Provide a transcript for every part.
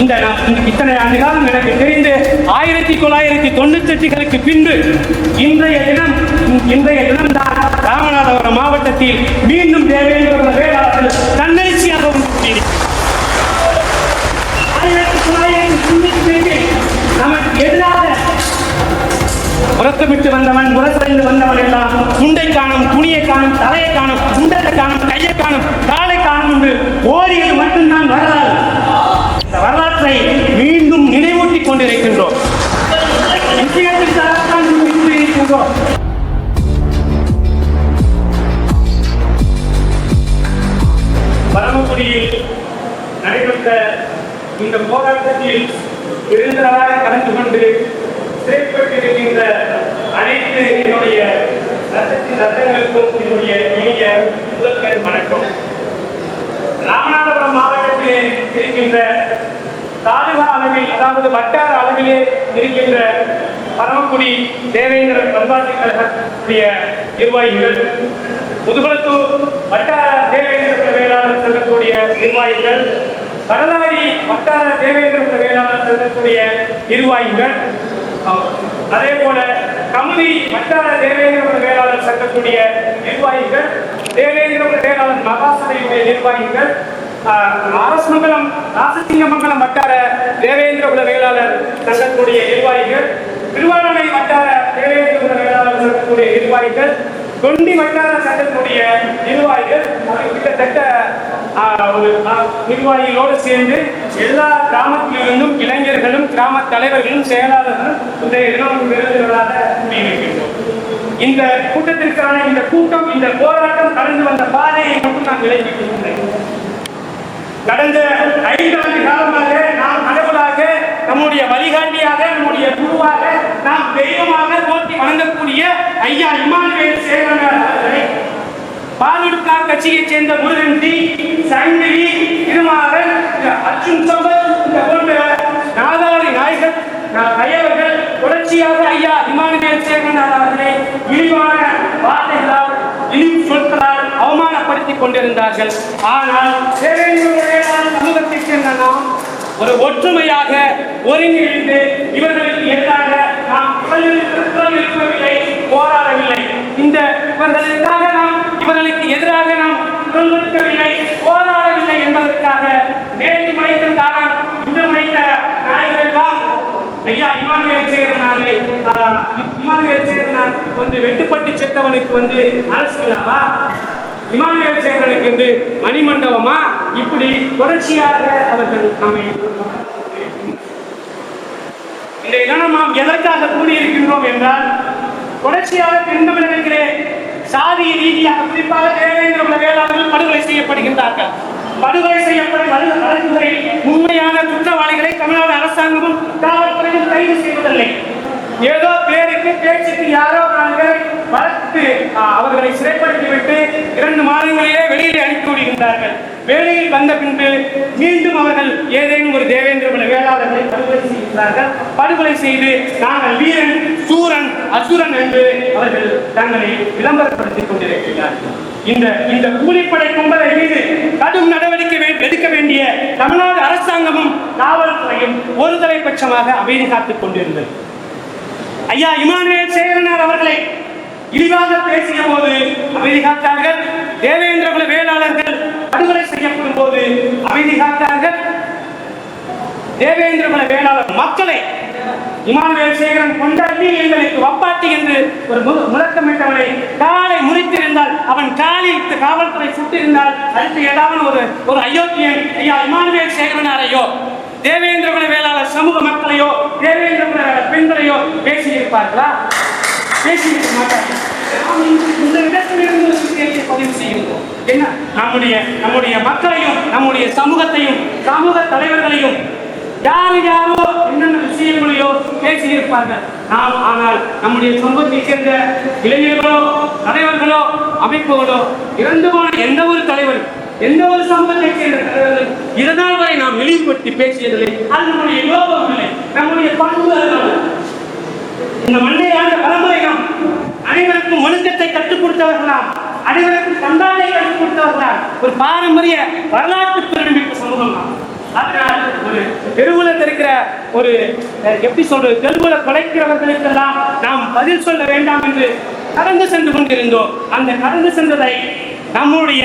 இந்த இத்தனை ஆண்டு காலம் எனக்கு தெரிந்து ஆயிரத்தி தொள்ளாயிரத்தி தொண்ணூத்தி எட்டுகளுக்கு பின்பு இன்றைய தினம் இன்றைய தினம் தான் ராமநாதபுரம் மாவட்டத்தில் மீண்டும் தேவேந்திர வேளாளர்கள் தன்னெழுச்சியாகவும் கூட்டியிருக்கிறார்கள். ஆயிரத்தி தொள்ளாயிரத்தி தொண்ணூத்தி எட்டில் நமக்கு எதிராக உறக்கமிட்டு வந்தவன் முரசடைந்து வந்தவன் எல்லாம் துண்டை காணும் துணியை காணும் தலையை காணும் இந்த போராட்டத்தில் பெருந்தளவாக கலந்து கொண்டு சிறைப்பட்டிருக்கின்ற அனைத்து என்னுடைய ரத்தத்தின் ரத்தங்களுக்கும் என்னுடைய இனிய முதற்கண் வணக்கம். ராமநாதபுரம் மாவட்டத்திலே இருக்கின்ற தாலுகா அளவில் அதாவது வட்டார அளவிலே இருக்கின்ற பரமக்குடி தேவேந்திர பண்பாட்டு கழகத்துடைய நிர்வாகிகள் முதுகுளத்தூர் வட்டார தேவேந்திர வேளாளர் சங்கத்துடைய நிர்வாகிகள் வரலாறு வட்டார தேவேந்திர வேளாளர் சங்கத்துடைய நிர்வாகிகள். அதே போல கமுதி வட்டார தேவேந்திர வேளாளர் சங்கத்துடைய நிர்வாகிகள் தேவேந்திர வேளாளர் மகாசபையுடைய நிர்வாகிகள் ஆஹ், அரசமங்கலம் ராசசிங்கமங்கலம் வட்டார தேவேந்திர குல வேளாளர் சங்கத்துடைய நிர்வாகிகள் திருவாரூரை வட்டார தேவேந்திர குல வேளாளர் சங்கத்துடைய நிர்வாகிகள் தொண்டி வட்டார சங்கத்துடைய நிர்வாகிகள் ஒரு நிர்வாகிகளோடு சேர்ந்து எல்லா கிராமத்திலிருந்தும் இளைஞர்களும் கிராம தலைவர்களும் செயலாளர்களும் இந்த தினம் விருதுகளாக கூடியிருக்கின்றோம் இந்த கூட்டத்திற்கான இந்த கூட்டம் இந்த போராட்டம் கடந்து வந்த பாதையை மட்டும் நான் விளைவிக்கின்றேன் கடந்த ஐந்தாண்டு காலமாக நாம் கடவுளாக நம்முடைய வழிகாட்டியாக நம்முடைய குருவாக நாம் தெய்வமாக போற்றி வணங்கக்கூடிய ஐயா இமானுவேல் சேகரன் அவர்களை பாலுடுக்கா கட்சியைச் சேர்ந்த முருகன் டி சங்கிலி திருமாறன் அர்ஜுன் சம்பத் இந்த போன்ற நாதாரி நாயகர் கயவர்கள் தொடர்ச்சியாக ஐயா இமானுவேல் சேகரன் அவர்களை இழிவான வார்த்தைகளால் இழிவு சொற்களால் அவமானப்படுத்திக் கொண்டிருந்தார்கள். ஆனால் சமூகத்தைச் சேர்ந்த நாம் ஒரு ஒற்றுமையாக ஒருங்கிணைந்து இவர்களுக்கு எதிராக நாம் இவர்களுக்கு போராடவில்லை. இந்த இவர்களுக்காக இவர்களுக்கு எதிராக நாம் நிறுத்தவில்லை போராடவில்லை என்பதற்காக நேற்று மணித்த காலம் இன்று முனைத்த நாயகர்கள் எல்லாம் ஐயா இமானுவேல் சேர்னாலே இமானுவேல் சேர்னார் வந்து வெட்டுப்பட்டு செத்தவனுக்கு வந்து அரசியலாவா இமானுவேல் சேர்வனுக்கு வந்து மணிமண்டபமா? இப்படி தொடர்ச்சியாக அவர்கள் நம்மை இந்த இடம் நாம் எதற்காக கூடியிருக்கின்றோம் என்றால் தொடர்ச்சியாக பெண்களிடத்திலே சாதி ரீதியாக குறிப்பாக தேவேந்திர உள்ள வேளாளர்கள் படுகொலை செய்யப்படுகின்றார்கள். படுகொலை செய்யப்படும் வழக்குகளில் உண்மையான குற்றவாளிகளை தமிழ்நாடு அரசாங்கமும் காவல்துறையும் கைது செய்வதில்லை. ஏதோ பேருக்கு பேச்சுக்கு யாரோ நாங்கள் வளர்த்து அவர்களை சிறைப்படுத்திவிட்டு இரண்டு மாதங்களிலே வெளியில் அனுப்பி விடுகின்றார்கள். வேலையில் வந்த பின்பு மீண்டும் அவர்கள் ஏதேனும் ஒரு தேவேந்திர வேளாளர்களை படுகொலை செய்கிறார்கள் படுகொலை செய்து நாங்கள் வீரன் சூரன் அசுரன் என்று அவர்கள் தங்களை விளம்பரப்படுத்திக் கொண்டிருக்கிறார்கள். இந்த இந்த கூலிப்படை கும்பலை மீது கடும் நடவடிக்கை எடுக்க வேண்டிய தமிழ்நாடு அரசாங்கமும் காவல்துறையும் ஒரு தலைபட்சமாக அமைதி காத்துக் கொண்டிருந்தது. ஐயா இமானுவேல் சேரனார் அவர்களை இழிவாக பேசிய போது அமைதி காத்தார்கள். தேவேந்திரகுல வேளாளர்கள் படுகொலை செய்யப்படும் போது அமைதி காத்தார்கள். தேவேந்திரகுல வேளாளர் மக்களை இமானுவேல் சேகரன் கொண்டாடி எங்களுக்கு வப்பாட்டி என்று ஒரு முழக்கமிட்டவனை காலை முறித்திருந்தால் அவன் காலில் காவல்துறை சுட்டிருந்தால் அடுத்து ஏதாவது ஒரு ஒரு அயோக்கியன் ஐயா இமானுவேல் சேகரனாரையோ தேவேந்திரகுல வேளாளர் சமூக மக்களையோ தேவேந்திரகுல பெண்களையோ பேசியிருப்பார்களா? பேசியிருக்க மாட்டார்கள். நாம் இந்த இடத்திலிருந்து விஷயத்தை பதிவு செய்கின்றோம். என்ன? நம்முடைய நம்முடைய மக்களையும் நம்முடைய சமூகத்தையும் சமூக தலைவர்களையும் யார் யாரோ என்னென்ன விஷயங்களையோ பேசியிருப்பார்கள். நாம் ஆனால் நம்முடைய சமூகத்தைச் சேர்ந்த இளைஞர்களோ தலைவர்களோ அமைப்புகளோ இறந்து போன எந்த ஒரு தலைவர் எந்த ஒரு சமூகத்தைச் சேர்ந்த தலைவர்கள் இதனால் வரை நாம் இழிவுபடுத்தி பேசியதில்லை. அது நம்முடைய யோகம் இல்லை. நம்முடைய பண்பு இந்த மண்ணை ஆண்ட பரம்பரையும் அனைவருக்கும் ஒழுக்கத்தை கற்றுக் கொடுத்தவர்களாம் அனைவருக்கும் சந்தானை கற்றுக் கொடுத்தவர்களா ஒரு பாரம்பரிய வரலாற்று பெருமிக்க சமூகம் தான் அதனால் ஒரு தெருவுல இருக்கிற ஒரு எப்படி சொல்றது தெருவுல கொலைக்கிறவர்களுக்கெல்லாம் நாம் பதில் சொல்ல வேண்டாம் என்று கடந்து சென்று கொண்டிருந்தோம். அந்த கடந்து சென்றதை நம்முடைய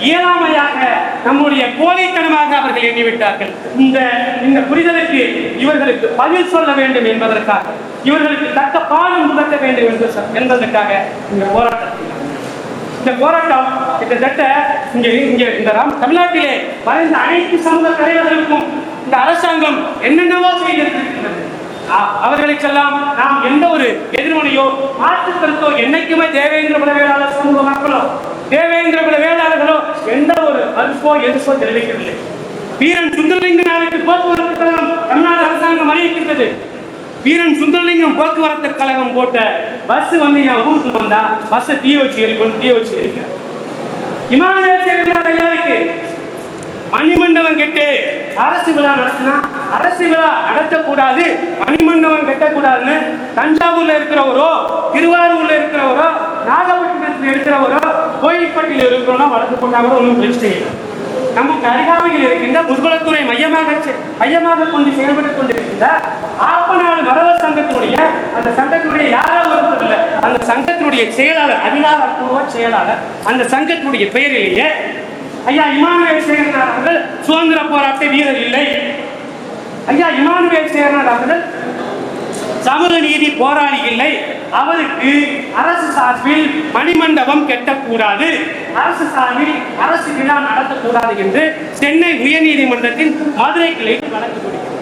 இயலாமையாக நம்முடைய கோழைத்தனமாக அவர்கள் எண்ணிவிட்டார்கள். இந்த இந்த புரிதலுக்கு இவர்களுக்கு பதில் சொல்ல வேண்டும் என்பதற்காக இவர்களுக்கு தக்க பாடம் புகட்ட வேண்டும் என்று என்பதற்காக இந்த போராட்டத்தில் இந்த போராட்டம் கிட்டத்தட்ட இங்க இங்க இந்த ராம் தமிழ்நாட்டிலே மறைந்த அனைத்து சமூக தலைவர்களுக்கும் இந்த அரசாங்கம் என்னென்னவோ செய்திருக்கிறது அவர்களுக்கெல்லாம் நாம் எந்த ஒரு எதிர்மனையோ மாற்று கருத்தோ என்னைக்குமே தேவேந்திர குல வேளாளர் சமூக மக்களோ தேவேந்திர குல வேளாளர்களோ எந்த ஒரு மறுப்போ எதிர்ப்போ தெரிவிக்கவில்லை. வீரன் சுந்தரலிங்கனாருக்கு போக்குவரத்து கழகம் தமிழ்நாடு அரசாங்கம் அறிவிக்கின்றது. வீரன் சுந்தரலிங்கம் போக்குவரத்து கழகம் போட்ட பஸ் வந்து என் ஊருக்கு வந்தா பஸ்ஸை தீ வச்சு எரிக்கணும் தீ வச்சு எரிக்க விமான சேகர் ஐயாவுக்கு மணிமண்டபம் கெட்டு அரசு விழா நடத்தினா அரசு விழா நடத்தக்கூடாது மணிமண்டபம் கட்டக்கூடாதுன்னு தஞ்சாவூர்ல இருக்கிறவரோ திருவாரூர்ல இருக்கிறவரோ நாகப்பட்டினத்தில் இருக்கிறவரோ கோயில்பட்டியில் இருக்கிறவரோ வளர்த்து கூட ஒன்றும் பிரச்சனை இல்லை. நமக்கு அருகாமையில் இருக்கின்ற முதுகுலத்துறை மையமாக செ- மையமாக கொண்டு செயல்பட்டுக் கொண்டிருக்கின்ற ஆப்பநாடு மரவர் சங்கத்தினுடைய அந்த சங்கத்தினுடைய யாராவது ஒருத்தர் அந்த சங்கத்தினுடைய செயலாளர் அதிகாரப்பூர்வ செயலாளர் அந்த சங்கத்தினுடைய பெயரிலேயே ஐயா இமானுவேல் சேகரனார் அவர்கள் சுதந்திர போராட்ட வீரர் இல்லை. ஐயா இமானுவேல் சேகரனார் அவர்கள் சமூக நீதி போராளி இல்லை. அவருக்கு அரசு சார்பில் மணிமண்டபம் கெட்டக்கூடாது அரசு சார்பில் அரசு விழா நடத்தக்கூடாது என்று சென்னை உயர்நீதிமன்றத்தின் மதுரை கிளையில் வழக்கு கொடுக்கிறது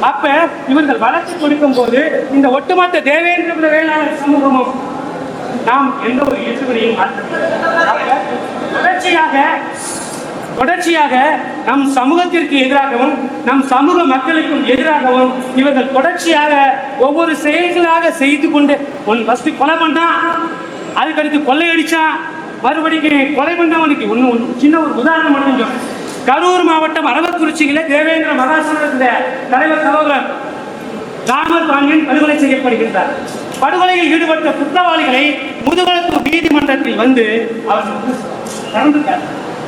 அப்ப இவர்கள் வழக்கு கொடுக்கும் போது இந்த ஒட்டுமொத்த தேவேந்திர வேளாண் சமூகமும் நாம் எந்த ஒரு எதிர்வினையும் தொடர்ச்சியாக தொடர்ச்சியாக நம் சமூகத்திற்கு எதிராகவும் நம் சமூக மக்களுக்கும் எதிராகவும் இவர்கள் தொடர்ச்சியாக ஒவ்வொரு செயல்களாக செய்து கொண்டு ஒன் ஃபஸ்ட்டு கொலை பண்ணான் அதுக்கடுத்து கொள்ளையடிச்சான் மறுபடியும் கொலை பண்ணவனுக்கு ஒன்று ஒன்று சின்ன ஒரு உதாரணம் மட்டும் கரூர் மாவட்டம் அரவக்குறிச்சியில தேவேந்திர மகாசங்கத்தின் தலைவர் சகோதரர் ராமர் பாண்டியன் படுகொலை செய்யப்படுகின்றார் படுகொலையில் ஈடுபட்ட குற்றவாளிகளை முதுகுளத்தூர் நீதிமன்றத்தில் வந்து அவர் இறந்துட்டார்.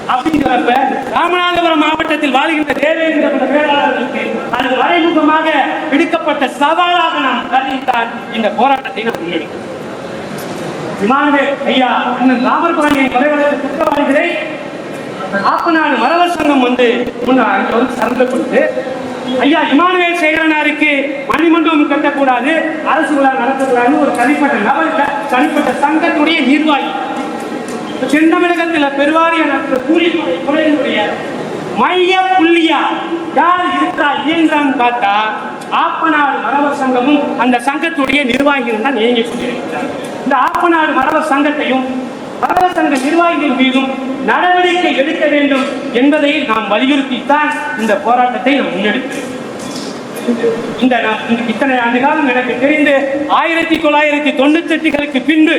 அப்படிங்கிறப்ப ராமநாதபுரம் மாவட்டத்தில் வாழ்கின்ற தேவேந்திர குல வேளாளர்களுக்கு அது மறைமுகமாக விடுக்கப்பட்ட சவாலாக நாம் கருதித்தான் இந்த போராட்டத்தை நாம் முன்னெடுக்கிறோம். விமானவேல் ஐயா அண்ணன் ராமர் குழந்தையை கொலை குற்றவாளிகளை ஆப்பநாடு மரவர் சங்கம் வந்து முன்ன வந்து சரந்து கொண்டு ஐயா இமானுவேல் சேகரனாருக்கு மணிமண்டபம் கட்டக்கூடாது அரசு விழா நடத்தக்கூடாதுன்னு ஒரு தனிப்பட்ட நபர் தனிப்பட்ட சங்கத்துடைய நிர்வாகி செந்தமிழகத்தில் பெருவாரிய நடத்துகிற கூலித்துறை துறையினுடைய மைய புள்ளியா யார் இருக்கா இயங்குறான்னு பார்த்தா ஆப்பநாடு மரவர் சங்கமும் அந்த சங்கத்துடைய நிர்வாகிகள் தான் இயங்கி கொண்டிருக்கிறார் இந்த ஆப்பநாடு மரவர் சங்கத்தையும் மரவர் சங்க நிர்வாகிகள் மீதும் நடவடிக்கை எடுக்க வேண்டும் என்பதை நாம் வலியுறுத்தித்தான் இந்த போராட்டத்தை நாம் முன்னெடுக்கிறோம். இந்த இந்த இத்தனை ஆண்டு காலம் எனக்கு தெரிந்து ஆயிரத்தி தொள்ளாயிரத்தி தொண்ணூத்தி எட்டுகளுக்கு பின்பு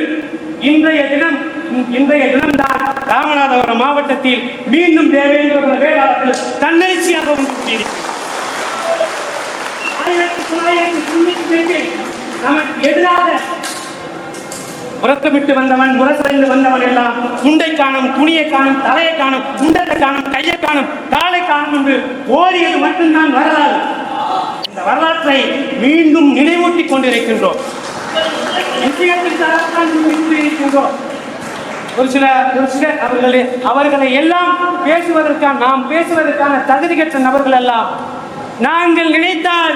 இன்றைய தினம் இன்றைய தினம்தான் ராமநாதபுரம் மாவட்டத்தில் மீண்டும் தேவேந்திர வேளாளர்கள் தன்னெழுச்சியாக வந்து ஆயிரத்தி தொள்ளாயிரத்தி தொண்ணூத்தி நமக்கு எதிராக உறக்கமிட்டு வந்தவன் முரசடைந்து வந்தவன் எல்லாம் துண்டை காணும் துணியை காணும் தலையை காணும் துண்டத்தை காணும் கையை காணும் காலை காணும் என்று ஓரியது மட்டும்தான் வரலாறு. இந்த வரலாற்றை மீண்டும் நினைவூட்டிக் கொண்டிருக்கின்றோம். விஷயத்திற்காகத்தான் இருக்கின்றோம். ஒரு சில ஒரு சில அவர்களே அவர்களை எல்லாம் பேசுவதற்கான நாம் பேசுவதற்கான தகுதி கற்ற நபர்கள் எல்லாம் நாங்கள் நினைத்தால்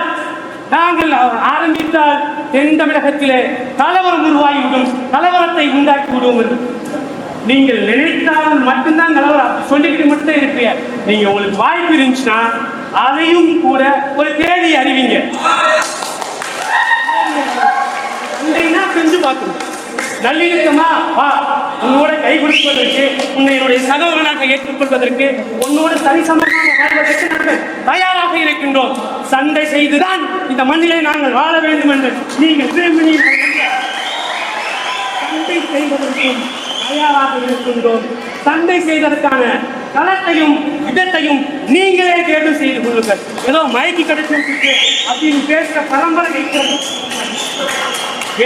நாங்கள் ஆரம்பித்தால் தென் தமிழகத்திலே கலவரம் உருவாகிவிடும் கலவரத்தை உண்டாக்கி விடுவோம் நீங்கள் நினைத்தால் மட்டும்தான் கலவரம். சொல்லிக்கிட்டு மட்டும்தான் இருப்பீங்க. நீங்க உங்களுக்கு வாய்ப்பு இருந்துச்சுன்னா அதையும் கூட ஒரு உன்னோட கொடுப்பதற்கு உன்னை என்னுடைய சகோதரனாக ஏற்றுக்கொள்வதற்கு உன்னோடு சரிசமமாக வாழ்வதற்கு நாங்கள் தயாராக இருக்கின்றோம். சண்டை செய்துதான் இந்த மண்ணிலே நாங்கள் வாழ வேண்டும் என்று நீங்கள் விரும்பினீர்கள் சண்டை செய்வதற்கும் தயாராக இருக்கின்றோம். சண்டை செய்வதற்கான களத்தையும் இடத்தையும் நீங்களே தேர்வு செய்து கொள்ளுங்கள். ஏதோ மயக்கி கிடைச்சிருக்கு அப்படின்னு பேசுற பரம்பரை இருக்கிறது.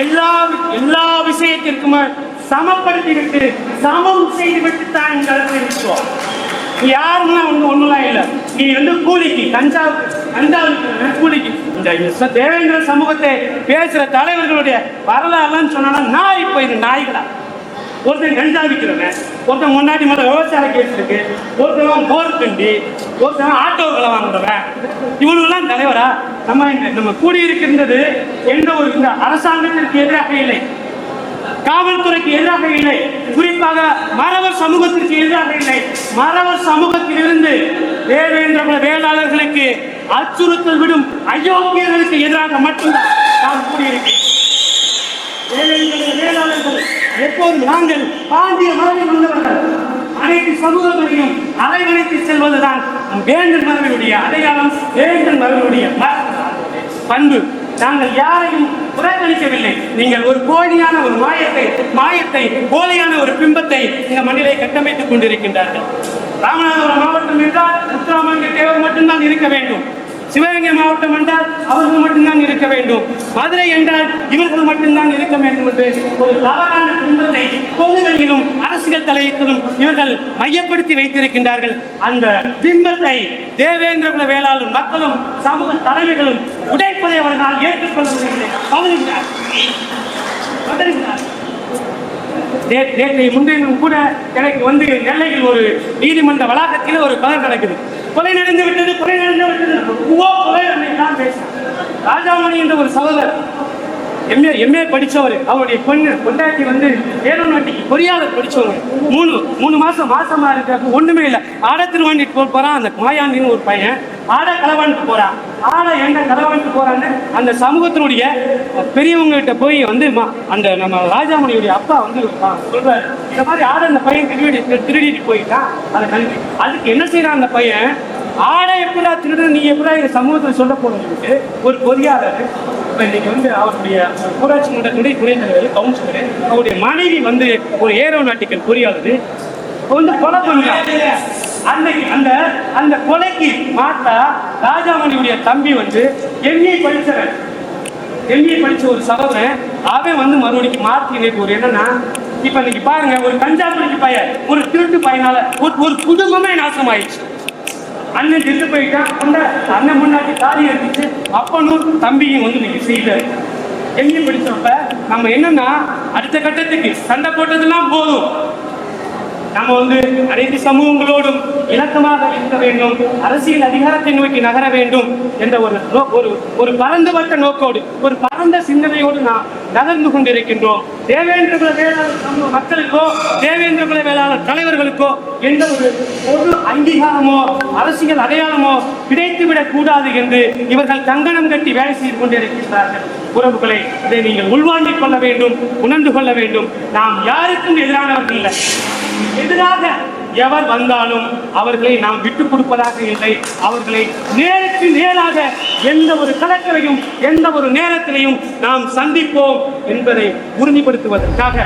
எல்லா எல்லா விஷயத்திற்குமே சமப்படுத்தி விட்டு சமம் செய்துவிட்டு தான் இந்த இடத்துல இருக்கிறோம் யாருன்னா ஒன்று ஒன்றுலாம் இல்லை. நீ வந்து கூலிக்கு தஞ்சாவூர் கஞ்சாவுக்கு கூலிக்கு. இந்த தேவேந்திர சமூகத்தை பேசுகிற தலைவர்களுடைய வரலாறுலாம் சொன்னா நாய் போயிரு நாய்களா? ஒருத்தன் கஞ்சா விற்கிறவன் ஒருத்தன் முன்னாடி மேல விவசாய கேஸ் இருக்கு ஒருத்தன் போர் கண்டி ஒருத்தன் ஆட்டோக்களை வாங்குறவன். இவனுங்கெல்லாம் தலைவரா? நம்ம நம்ம கூடியிருக்கின்றது எந்த ஒரு இந்த அரசாங்கத்திற்கு எதிராக இல்லை. காவல்துறைக்கு எதிராக இல்லை. குறிப்பாக மறவர் சமூகத்திற்கு எதிராக இல்லை. மறவர் சமூகத்திலிருந்து தேவேந்திர வேளாளர்களுக்கு அச்சுறுத்தல் விடும் அயோக்கியர்களுக்கு எதிராக மட்டும்தான் நாம் கூடியிருக்கிறோம் வேளாளர்கள் எப்போதும் நாங்கள் பாண்டிய மரபில் உள்ளவர்கள். அனைத்து சமூகங்களையும் அலைவழைத்து செல்வதுதான் வேந்தன் மரபினுடைய அடையாளம் வேந்தன் மரபினுடைய பண்பு. நாங்கள் யாரையும் புறக்கணிக்கவில்லை. நீங்கள் ஒரு போலியான ஒரு மாயத்தை மாயத்தை போலியான ஒரு பிம்பத்தை இந்த மண்ணிலே கட்டமைத்துக் கொண்டிருக்கின்றார்கள். ராமநாதபுரம் மாவட்டம் என்றால் முத்துராமலிங்க தேவர் மட்டும்தான் இருக்க வேண்டும். சிவகங்கை மாவட்டம் என்றால் அவர்கள் மட்டும்தான் இருக்க வேண்டும் மதுரை என்றால் இவர்கள் மட்டும்தான் இருக்க வேண்டும் என்று ஒரு தவறான பிம்பத்தை பொதுவெளியிலும் அரசியல் தலையத்திலும் இவர்கள் மையப்படுத்தி வைத்திருக்கின்றார்கள் அந்த பிம்பத்தை தேவேந்திர குல மக்களும் சமூக தலைமைகளும் உடைப்பதை அவர்களால் ஏற்றுக்கொள்ள முடியவில்லை பதறுகிறார் பதறுகிறார் முன்தினம் கூட எனக்கு வந்து நெல்லையில் ஒரு நீதிமன்ற வளாகத்தில் ஒரு கொலை நடக்குது கொலை நடந்து விட்டது கொலை நடந்து விட்டது. ஓ கொலை தான் பேசுறேன் ராஜாமணி என்ற ஒரு சகோதரர் எம்ஏ எம்ஏ படிச்சவர். அவருடைய பொண்ணு பொண்டாட்டி வந்து ஏரோநாட்டிக்கு பொறியாளர் படிச்சவங்க மூணு மூணு மாதம் மாசமாக இருக்கிறப்ப ஒன்றுமே இல்லை. ஆட திருவாண்டிட்டு போ- போகிறான் அந்த மாயாண்டின்னு ஒரு பையன். ஆட களவாண்டுட்டு போகிறான் ஆட ஏன்டா களவாண்டுட்டு போகிறான்னு அந்த சமூகத்தினுடைய பெரியவங்ககிட்ட போய் வந்து மா- அந்த நம்ம ராஜாமணியுடைய அப்பா வந்து ஆ, இந்த மாதிரி ஆட அந்த பையன் திருடி திருடிட்டு போயிட்டான். அதை கல்வி. அதுக்கு என்ன செய்யறான் அந்த பையன்? ஆடை எப்படா திருடு நீ எப்படா இந்த சமூகத்தில் சொல்ல போனதுக்கு ஒரு பொறியாளர் இப்போ இன்னைக்கு வந்து அவருடைய ஊராட்சி மன்றத்துடைய துணைத் தலைவர் கவுன்சிலர் அவருடைய மனைவி வந்து ஒரு ஏரோநாட்டிக்கல் பொறியாளர். வந்து கொலை பண்ணுறாங்க அன்னைக்கு அந்த அந்த கொலைக்கு மாத்தா ராஜாமணியுடைய தம்பி வந்து எம்ஏ படித்தவன் எம்ஏ படித்த ஒரு சகோதரன் அவன் வந்து மறுபடியும் மாற்றி நேற்று ஒரு என்னன்னா இப்ப இன்னைக்கு பாருங்க ஒரு கஞ்சா பிடிக்க பையன் ஒரு திருட்டு பையனால ஒரு ஒரு குடும்பமே நாசமாயிடுச்சு. அண்ணன் திருட்டு போயிட்டான். அந்த அண்ணன் முன்னாடி தாலி எடுத்துச்சு அப்பனும் தம்பியும் வந்து நீங்க செய்யல எங்கேயும் பிடிச்சப்ப நம்ம என்னன்னா அடுத்த கட்டத்துக்கு சண்டை போட்டதெல்லாம் போதும். நம்ம வந்து அனைத்து சமூகங்களோடும் இலக்கமாக இருக்க வேண்டும். அரசியல் அதிகாரத்தை நோக்கி நகர வேண்டும் என்ற ஒரு நோ- ஒரு ஒரு பரந்துபட்ட நோக்கோடு ஒரு பரந்த சிந்தனையோடு நான் நகர்ந்து கொண்டிருக்கின்றோம். தேவேந்திர குல வேளாளர் மக்களுக்கோ தேவேந்திர குல வேளாளர் தலைவர்களுக்கோ எந்த ஒரு பொது அங்கீகாரமோ அரசியல் அடையாளமோ கிடைத்துவிடக் கூடாது என்று இவர்கள் கங்கணம் கட்டி வேலை செய்து கொண்டிருக்கின்றார்கள். உறவுகளை இதை நீங்கள் உள்வாங்கிக் கொள்ள வேண்டும் உணர்ந்து கொள்ள வேண்டும். நாம் யாருக்கும் எதிரானவர்கள் இல்லை. எதிராக எவர் வந்தாலும் அவர்களை நாம் விட்டு கொடுப்பதாக இல்லை. அவர்களை நேருக்கு நேராக எந்த ஒரு கலக்கலையும் எந்த ஒரு நேரத்திலையும் நாம் சந்திப்போம் என்பதை உறுதிப்படுத்துவதற்காக